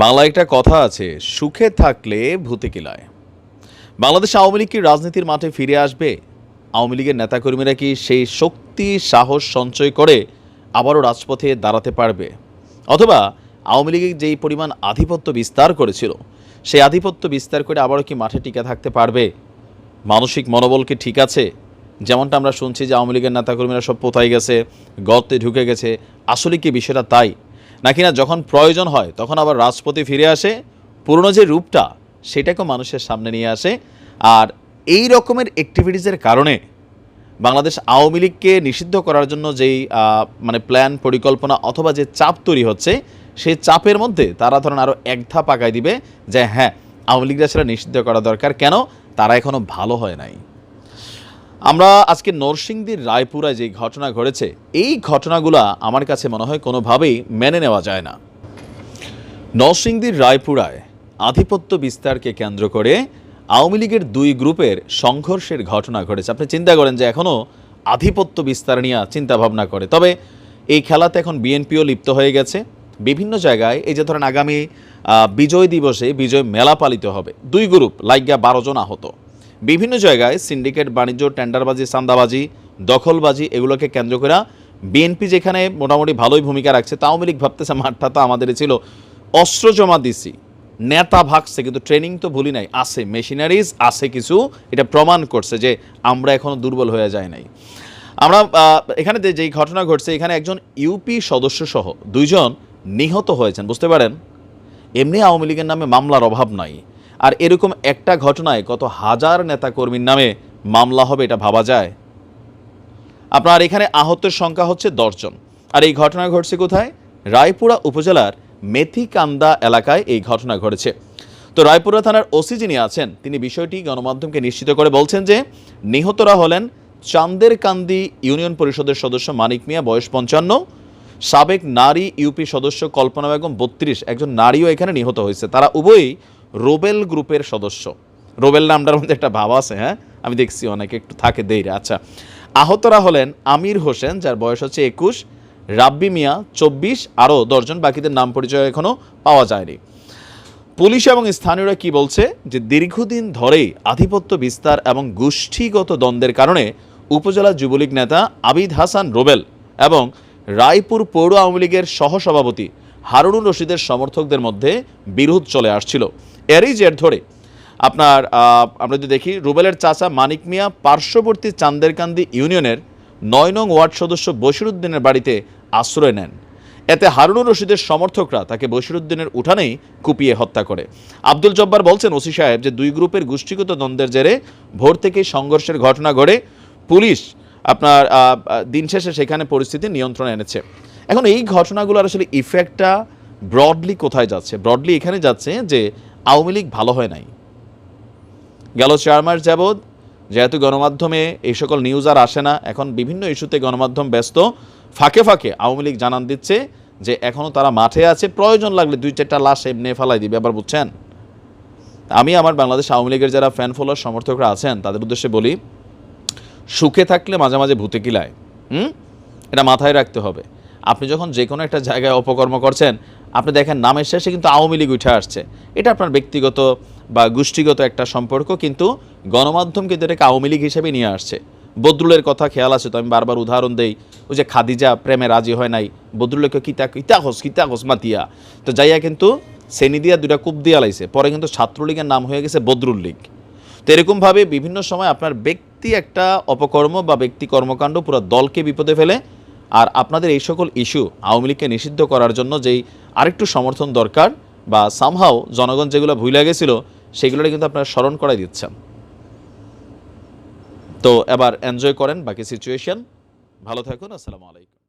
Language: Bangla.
বাংলা একটা কথা আছে, সুখে থাকলে ভূতে বাংলাদেশ আওয়ামী লীগ কি রাজনীতির মাঠে ফিরে আসবে? আওয়ামী লীগের নেতাকর্মীরা কি সেই শক্তি, সাহস সঞ্চয় করে আবারও রাজপথে দাঁড়াতে পারবে? অথবা আওয়ামী লীগের যেই পরিমাণ আধিপত্য বিস্তার করেছিল, সেই আধিপত্য বিস্তার করে আবারও কি মাঠে টিকে থাকতে পারবে? মানসিক মনোবল কি ঠিক আছে? যেমনটা আমরা শুনছি যে আওয়ামী লীগের নেতাকর্মীরা সব পোতাই গেছে, গর্তে ঢুকে গেছে, আসলে কি বিষয়টা তাই? নাকি না যখন প্রয়োজন হয়, তখন আবার রাজপথে ফিরে আসে? পুরনো যে রূপটা, সেটাকেও মানুষের সামনে নিয়ে আসে। আর এই রকমের অ্যাক্টিভিটিসের কারণে বাংলাদেশ আওয়ামী লীগকে নিষিদ্ধ করার জন্য যেই মানে প্ল্যান পরিকল্পনা অথবা যে চাপ তৈরি হচ্ছে, সেই চাপের মধ্যে তারা ধরেন আরও এক ধাপ আগায় দিবে যে হ্যাঁ আওয়ামী লীগরা সেটা নিষিদ্ধ করা দরকার। কেন? তারা এখনও ভালো হয় নাই। আমরা আজকে নরসিংদীর রায়পুরায় যে ঘটনা ঘটেছে, এই ঘটনাগুলা আমার কাছে মনে হয় কোনোভাবেই মেনে নেওয়া যায় না। নরসিংদীর রায়পুরায় আধিপত্য বিস্তারকে কেন্দ্র করে আওয়ামী লীগের দুই গ্রুপের সংঘর্ষের ঘটনা ঘটেছে। আপনি চিন্তা করেন যে এখনও আধিপত্য বিস্তার নিয়ে চিন্তা ভাবনা করে। তবে এই খেলাতে এখন বিএনপিও লিপ্ত হয়ে গেছে। বিভিন্ন জায়গায় এই যে ধরেন আগামী বিজয় দিবসে বিজয় মেলা পালিত হবে। দুই গ্রুপ লাইগা বারো জন আহত। বিভিন্ন জায়গায় সিন্ডিকেট, বাণিজ্য, টেন্ডারবাজি চান্দাবাজি দখলবাজি এগুলোকে কেন্দ্র করে বিএনপি যেখানে মোটামুটি ভালোই ভূমিকা রাখছে, তা আওয়ামী লীগ ভাবতেছে মাঠটা তো আমাদেরই ছিল। অস্ত্র জমা দিছি, নেতা ভাগছে, কিন্তু ট্রেনিং তো ভুলি নাই, আছে মেশিনারিজ আছে কিছু, এটা প্রমাণ করছে যে আমরা এখনও দুর্বল হয়ে যায় নাই। আমরা এখানে যেই ঘটনা ঘটছে, এখানে একজন ইউপি সদস্য সহ দুইজন নিহত হয়েছেন, বুঝতে পারেন? এমনি আওয়ামী লীগের নামে মামলার অভাব নাই। আর এরকম একটা ঘটনায় কত হাজার নেতাকর্মীর নামে মামলা হবে এটা ভাবা যায়? আপনার এখানে আহতের সংখ্যা হচ্ছে দশজন আর এই ঘটনা ঘটছে কোথায়? রায়পুরা উপজেলার মেথিকান্দা এলাকায় এই ঘটনা ঘটেছে। তো রায়পুরা থানার ওসি যিনি আছেন, তিনি বিষয়টি গণমাধ্যমকে নিশ্চিত করে বলছেন যে নিহতরা হলেন চান্দের কান্দি ইউনিয়ন পরিষদের সদস্য মানিক মিয়া, বয়স পঞ্চান্ন, সাবেক নারী ইউপি সদস্য কল্পনা বেগম, বত্রিশ। একজন নারীও এখানে নিহত হয়েছে। তারা উভয়ই রোবেল গ্রুপের সদস্য। রোবেল নামটার মধ্যে একটা ভাব আছে হ্যাঁ? আমি দেখছি অনেকে একটু থাকে দেই আচ্ছা আহতরা হলেন আমির হোসেন, যার বয়স হচ্ছে একুশ, রাব্বি মিয়া চব্বিশ, আরও দশজন বাকিদের নাম পরিচয় এখনও পাওয়া যায়নি। পুলিশ এবং স্থানীয়রা কি বলছে? যে দীর্ঘদিন ধরেই আধিপত্য বিস্তার এবং গোষ্ঠীগত দ্বন্দ্বের কারণে উপজেলা যুবলীগ নেতা আবিদ হাসান রোবেল এবং রায়পুর পৌর আওয়ামী লীগের সহসভাপতি হারুনুর রশিদের সমর্থকদের মধ্যে বিরোধ চলে আসছিল। এরই জের ধরে। আপনার আমরা যদি দেখি, রুবেলের চাচা মানিক মিয়া পার্শ্ববর্তী চান্দেরকান্দি ইউনিয়নের নয় নং ওয়ার্ড সদস্য বশিরুদ্দিনের বাড়িতে আশ্রয় নেন। এতে হারুনুর রশিদের সমর্থকরা তাকে বশিরুদ্দিনের উঠানেই কুপিয়ে হত্যা করে। আব্দুল জব্বার বলছেন, ওসি সাহেব যে দুই গ্রুপের গোষ্ঠীগত দ্বন্দ্বের জেরে ভোর থেকেই সংঘর্ষের ঘটনা ঘটে। পুলিশ আপনার দিন শেষে সেখানে পরিস্থিতি নিয়ন্ত্রণে এনেছে। এখন এই ঘটনাগুলোর আসলে ইফেক্টটা ব্রডলি কোথায় যাচ্ছে? ব্রডলি এখানে যাচ্ছে যে আওয়ামী লীগ ভালো হয় নাই। গেল চার মাস যাবৎ যেহেতু গণমাধ্যমে এই সকল নিউজ আর আসে না, এখন বিভিন্ন ইস্যুতে গণমাধ্যম ব্যস্ত, ফাঁকে ফাঁকে আওয়ামী লীগ জানান দিচ্ছে যে এখনও তারা মাঠে আছে, প্রয়োজন লাগলে দুই চারটা লাশ এমনি ফেলাই দিবে, আবার বুঝছেন? আমি আমার বাংলাদেশ আওয়ামী লীগের যারা ফ্যান ফলোয়ার সমর্থকরা আছেন, তাদের উদ্দেশ্যে বলি, সুখে থাকলে মাঝে মাঝে ভূতে কিলায়, হুম? এটা মাথায় রাখতে হবে। আপনি যখন যে কোনো একটা জায়গায় অপকর্ম করছেন আপনি দেখেন, নামের শেষে কিন্তু আওয়ামী লীগ উঠে আসছে। এটা আপনার ব্যক্তিগত বা গোষ্ঠীগত একটা সম্পর্ক, কিন্তু গণমাধ্যম কিন্তু এটাকে আওয়ামী লীগ হিসেবে নিয়ে আসছে। বদরুলের কথা খেয়াল আছে, তো আমি বারবার উদাহরণ দেই, ওই যে খাদিজা প্রেমে রাজি হয় নাই, বদরুলকে কিতা কিতা হোস কিতা মাতিয়া। তো যাইয়া কিন্তু সেনি দিয়া দুটা কূপ দিয়া লাইছে, পরে কিন্তু ছাত্রলীগের নাম হয়ে গেছে বদরুল লীগ। তো এরকমভাবে বিভিন্ন সময় আপনার ব্যক্তি একটা অপকর্ম বা ব্যক্তি কর্মকাণ্ড পুরো দলকে বিপদে ফেলে আর আপনাদের এই সকল ইস্যু আওয়ামী লীগকে নিষিদ্ধ করার জন্য যেই আরেকটু সমর্থন দরকার বা সামহাও জনগণ যেগুলো ভুলে গেছিল সেগুলোটা কিন্তু আপনারা স্মরণ করাই দিচ্ছেন। তো এবার এনজয় করেন বাকি সিচুয়েশন ভালো থাকুন, আসসালামু আলাইকুম।